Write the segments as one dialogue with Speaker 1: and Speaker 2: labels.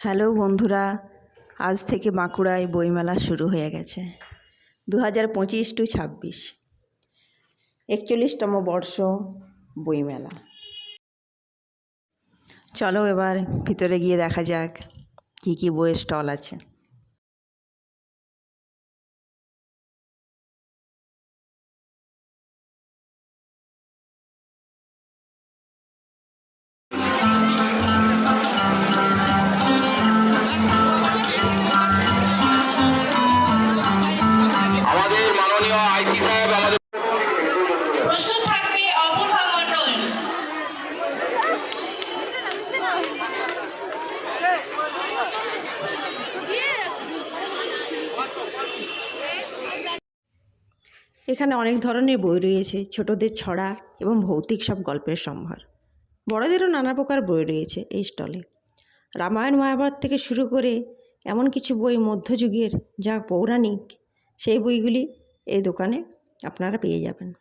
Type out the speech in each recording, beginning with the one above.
Speaker 1: Hello বন্ধুরা, আজ থেকে বাঁকুড়ায় বইমেলা শুরু হয়ে গেছে দু হাজার পঁচিশ টু ছাব্বিশ, একচল্লিশতম বর্ষ বইমেলা। চলো এবার ভিতরে গিয়ে দেখা যাক কী কী বইয়ের স্টল আছে। এখানে অনেক ধরনের বই রয়েছে, ছোটদের ছড়া এবং ভৌতিক সব গল্পের সম্ভার। বড়দেরও নানা প্রকার বই রয়েছে এই স্টলে। রামায়ণ মহাভারত থেকে শুরু করে এমন কিছু বই মধ্যযুগের, যা পৌরাণিক, সেই বইগুলি এই দোকানে আপনারা পেয়ে যাবেন।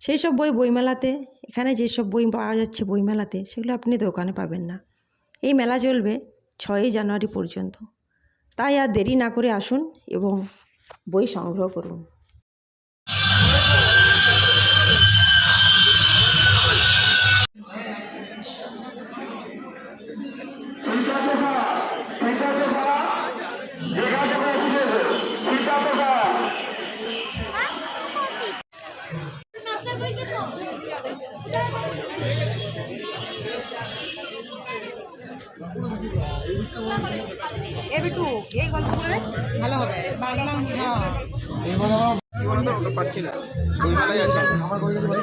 Speaker 1: সেই সব বই বইমেলাতে, এখানে যেসব বই পাওয়া যাচ্ছে বইমেলাতে, সেগুলো আপনি দোকানে পাবেন না। এই মেলা চলবে ছয়ই জানুয়ারি পর্যন্ত। তাই আর দেরি না করে আসুন এবং বই সংগ্রহ করুন।
Speaker 2: এ বিটু এই গল্প করে ভালো পাচ্ছি না। বইমেলায় আছে আমার বই বলে